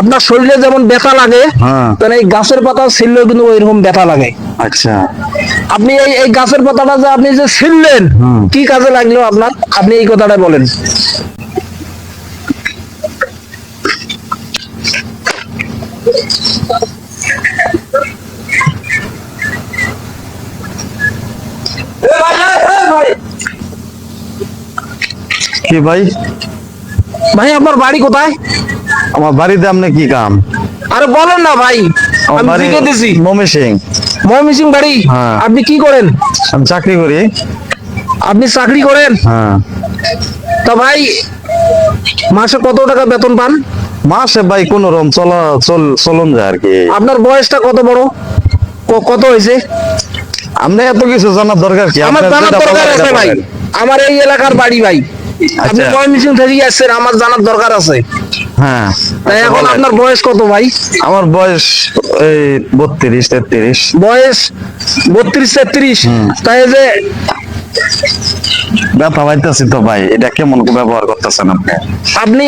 আপনার শরীরে যেমন ব্যথা লাগে হ্যাঁ। তাহলে এই গাছের পাতা ছিললেও কিন্তু ওইরকম ব্যথা লাগে। আচ্ছা। আপনি এই এই গাছের পাতাটা যে আপনি যে ছিললেন কি কাজে লাগল আপনার? আপনি এই কথাটা বলেন। কি ভাই? ভাই আপনার বাড়ি কোথায়? আমার বাড়িতে আপনি কি কাম? আরে বলেন না ভাই আমি শিখে দিছি। মমি সিং। ময়মিসিং বাড়ি? হ্যাঁ। আপনি কি করেন? আমি চাকরি করি। আপনি চাকরি করেন? হ্যাঁ। তা ভাই মাসে কত টাকা বেতন পান? মাসে ভাই কোন রকম চলা চল চলন যায় আর কি। আপনার বয়সটা কত বড়? কত হয়েছে? আপনি এত কিছু জানার দরকার কি? আমার জানার দরকার আছে ভাই। আমার এই এলাকার বাড়ি ভাই। আপনি আচ্ছা। ময়মিসিং থেকে আসছেন আমার জানার দরকার আছে। হ্যাঁ। তাই এখন আপনার বয়স কত ভাই? আমার বয়স এই বত্রিশ তেত্রিশ। বয়স বত্রিশ তেত্রিশ। তাই যে ব্যথা পাইতেছি তো ভাই এটা কেমন ব্যবহার করতেছেন আপনি? আপনি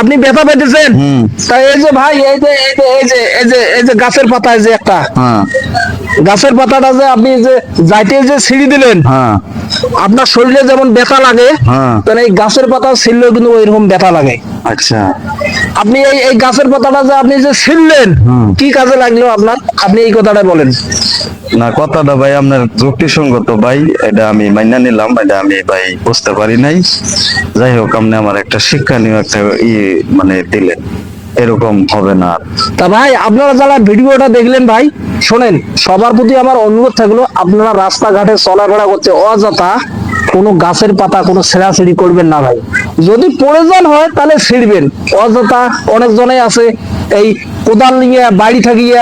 আপনি ব্যথা পেতেছেন হুম। তাই এই যে ভাই এই যে এই যে এই যে এই যে গাছের পাতা এই যে একটা। হ্যাঁ। গাছের পাতাটা যে আপনি যে যাইতে যে ছিঁড়ি দিলেন হ্যাঁ। আপনার শরীরে যেমন ব্যথা লাগে হ্যাঁ। তাহলে এই গাছের পাতা ছিললেও কিন্তু ওইরকম ব্যথা লাগে। আচ্ছা। আপনি এই এই গাছের পাতাটা যে আপনি যে ছিললেন কি কাজে লাগল আপনার? আপনি এই কথাটা বলেন। না কথাটা ভাই আপনার যুক্তিসঙ্গত ভাই এটা আমি মাইনা নিলাম এটা আমি ভাই বুঝতে পারি নাই। যাই হোক আপনি আমার একটা শিক্ষা শিক্ষণীয় একটা ই মানে দিলেন। এরকম হবে না। তা ভাই, আপনারা যারা ভিডিওটা দেখলেন ভাই, শোনেন, সবার প্রতি আমার অনুরোধ থাকল, আপনারা রাস্তাঘাটে চলাফেরা করতে অযথা কোনো গাছের পাতা, কোনো ছেঁড়াছিড়ি করবেন না ভাই যদি প্রয়োজন হয়, তাহলে ছিঁড়বেন অযথা অনেকজনে আছে এই কোদাল নিয়ে বাড়ি থাকিয়ে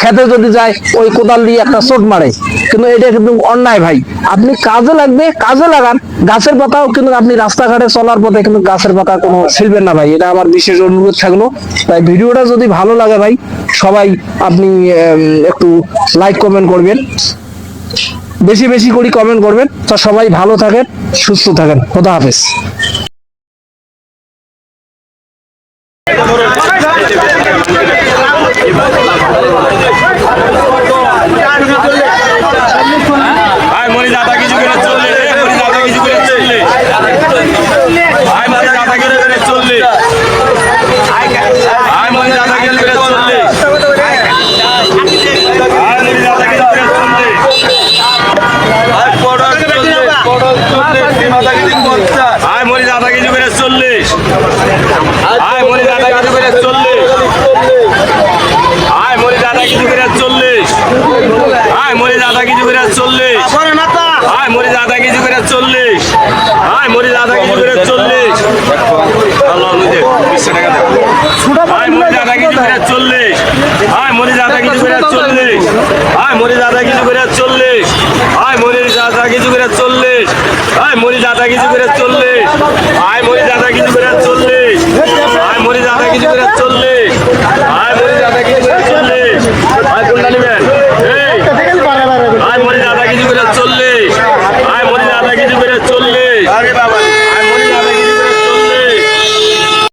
খেতে যদি যায়, ওই কোদাল দিয়ে একটা চোট মারে। কিন্তু এটা কিন্তু অন্যায় ভাই। আপনি কাজে লাগবে, কাজে লাগান। গাছের পাতাও কিন্তু আপনি রাস্তাঘাটে চলার পথে কিন্তু গাছের পাতা কোনো ছিঁড়বেন না ভাই। এটা আমার বিশেষ অনুরোধ থাকল। তাই ভিডিওটা যদি ভালো লাগে ভাই, সবাই আপনি একটু লাইক কমেন্ট করবেন। বেশি বেশি করে কমেন্ট করবেন। তো সবাই ভালো থাকেন, সুস্থ থাকেন। খোদা হাফেজ। ভাই মরি দাদা কিছু করে চললে। রে মরি দাদা কিছু করে চললে। কেজি করে চল্লিশ হ্যাঁ মরিদাদা কিছু করে চল্লিশ মরিচ আধা কেজি করে চল্লিশ হ্যাঁ মরিচ করে চল্লিশ হ্যাঁ মরিচ আধা করে চল্লিশ হ্যাঁ মরিচ আধা করে চল্লিশ হ্যাঁ মরিচ আধা করে চল্লিশ হ্যাঁ মরিচ আধা করে চল্লিশ হ্যাঁ মরিচ আধা কেজি করে চল্লিশ হ্যাঁ মরিচ আধা কেজি করে করে চল্লিশ